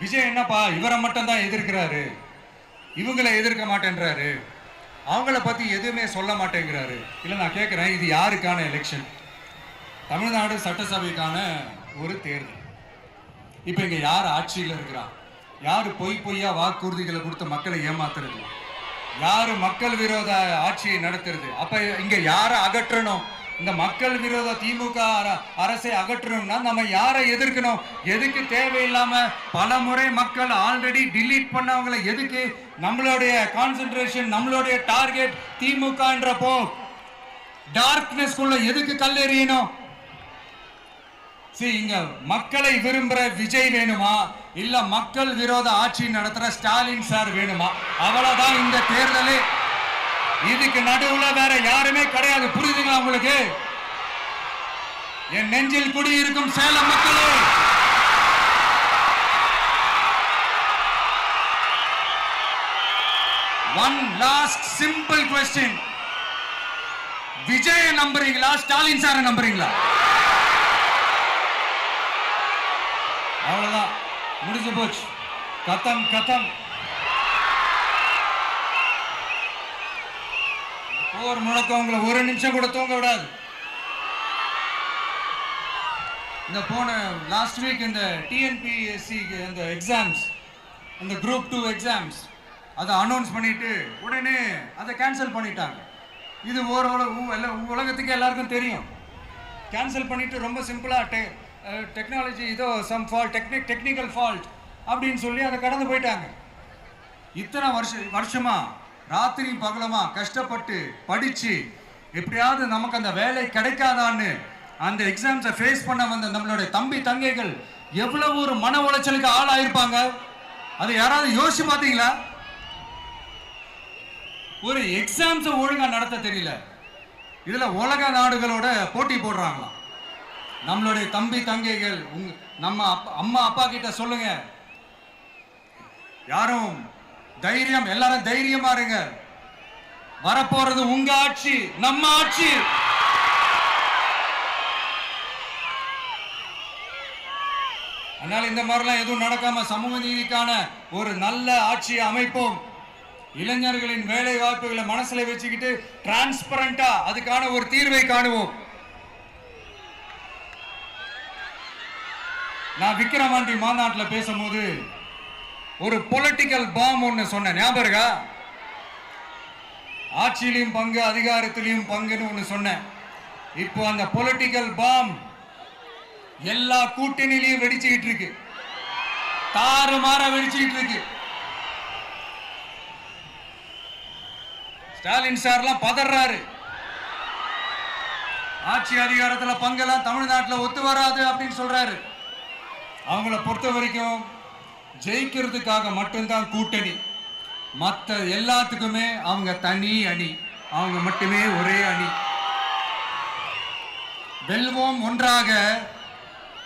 விஜய் என்னப்பா இவரை மட்டும் தான் எதிர்க்கிறாரு? இவங்களை எதிர்க்க மாட்டேன்றாரு. அவங்கள பத்தி எதுவுமே சொல்ல மாட்டேங்கிறாரு. இல்லை நான் கேட்குறேன் இது யாருக்கான எலெக்ஷன் தமிழ்நாடு சட்டசபைக்கான ஒரு தேர்தல். இப்போ இங்கே யார் ஆட்சியில் இருக்கிறா? யார் பொய் பொய்யா வாக்குறுதிகளை கொடுத்து மக்களை ஏமாத்துறது? யார் மக்கள் விரோத ஆட்சியை நடத்துறது? அப்போ இங்கே யாரை அகற்றணும்? இந்த மக்கள் விரோத திமுக அரசை அகற்றணும்னா நம்ம யாரை எதிர்க்கணும்? எதுக்கு தேவையில்லாம பல முறை மக்கள் ஆல்ரெடி டிலீட் பண்ணவங்களை எதுக்கு? நம்மளுடைய கான்சென்ட்ரேஷன் நம்மளுடைய டார்கெட் திமுகன்றப்போ டார்க்னஸ் குள்ள எதுக்கு கல்லெறியணும் சரி இங்க மக்களை விரும்புற விஜய் வேணுமா? இல்ல மக்கள் விரோத ஆட்சி நடத்துற ஸ்டாலின் சார் வேணுமா? அவ்வளவுதான் இந்த தேர்தலே. இதுக்கு நடுவுல வேற யாருமே கிடையாது. தெரியுமா உங்களுக்கு? என் நெஞ்சில் குடியிருக்கும் சேலம் மக்களே. ஒன் லாஸ்ட் சிம்பிள் கொஸ்டின் விஜய நம்புறீங்களா? ஸ்டாலின் சார நம்புறீங்களா? அவ்வளவுதான். முடிஞ்சு போச்சு. கத்தம் கத்தம் போர் முழக்கம் உங்களை ஒரு நிமிஷம் கூட தூங்க விடாது. இந்த போன லாஸ்ட் வீக் இந்த டிஎன்பிஎஸ்சி இந்த எக்ஸாம்ஸ் இந்த குரூப் டூ எக்ஸாம்ஸ் அதை அனௌன்ஸ் பண்ணிட்டு உடனே அதை கேன்சல் பண்ணிட்டாங்க. இது ஒரு உல- எல்லா உலகத்துக்கு எல்லாருக்கும் தெரியும். கேன்சல் பண்ணிட்டு ரொம்ப சிம்பிளாக டெ டெக்னாலஜி இதோ some fault technique technical fault அப்படின்னு சொல்லி அதை கடந்து போயிட்டாங்க. இத்தனை வருஷம் வருஷமா ராத்திரி பகலமா கஷ்டப்பட்டு படிச்சு எப்படியாவது நமக்கு அந்த வேலை கிடைக்காதான்னு அந்த எக்ஸாம்ஸை ஃபேஸ் பண்ண வந்த நம்மளுடைய தம்பி தங்கைகள் எவ்வளவு ஒரு மன உளைச்சலுக்கு ஆளாயிருப்பாங்க? அதை யாராவது யோசிச்சு பார்த்தீங்களா? ஒரு எக்ஸாம்ஸை ஒழுங்கா நடத்த தெரியல. இதுல உலக நாடுகளோட போட்டி போடுறாங்களாம். நம்மளுடைய தம்பி தங்கைகள் உங் நம்ம அப்பா- அம்மா அப்பா கிட்ட சொல்லுங்க. யாரும் தைரியம் எல்லாரும் தைரியமா இருங்க. வரப்போறது உங்க ஆட்சி நம்ம ஆட்சி. அதனால இந்த மாதிரிலாம் எதுவும் நடக்காம சமூக நீதிக்கான ஒரு நல்ல ஆட்சியை அமைப்போம். இளைஞர்களின் வேலை வாய்ப்புகளை மனசுல வச்சுக்கிட்டு டிரான்ஸ்பரண்டா அதுக்கான ஒரு தீர்வை காணுவோம். நான் விக்கிரவாண்டி மாநாட்டில் பேசும்போது ஒரு பொலிட்டிக்கல் பாம் ஒன்று சொன்னேன் ஞாபகம் இருக்கா? ஆட்சியிலையும் பங்கு அதிகாரத்திலையும் பங்குன்னு ஒன்று சொன்னேன் இப்போ அந்த பொலிட்டிக்கல் பாம் எல்லா கூட்டணியிலையும் வெடிச்சுக்கிட்டு இருக்கு. தாறுமாற வெடிச்சுக்கிட்டு இருக்கு. ஸ்டாலின் சார்லாம் பதறாரு. ஆட்சி அதிகாரத்தில் பங்கெல்லாம் தமிழ்நாட்டில் ஒத்து வராது அப்படின்னு சொல்றாரு. அவங்கள பொறுத்த வரைக்கும் ஜெயிக்கிறதுக்காக மட்டும்தான் கூட்டணி. மற்ற எல்லாத்துக்குமே அவங்க தனி அணி. அவங்க மட்டுமே ஒரே அணி. வெல்வோம் ஒன்றாக.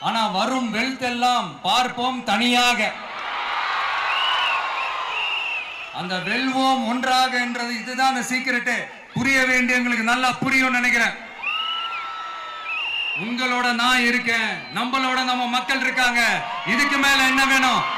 ஆனா வரும் வெல்தெல்லாம் பார்ப்போம் தனியாக. அந்த வெல்வோம் ஒன்றாக என்றது இதுதான் அந்த சீக்கிரட்டு புரிய வேண்டியவங்களுக்கு நல்லா புரியும் நினைக்கிறேன். உங்களோட நான் இருக்கேன். நம்மளோட நம்ம மக்கள் இருக்காங்க. இதுக்கு மேல என்ன வேணும்?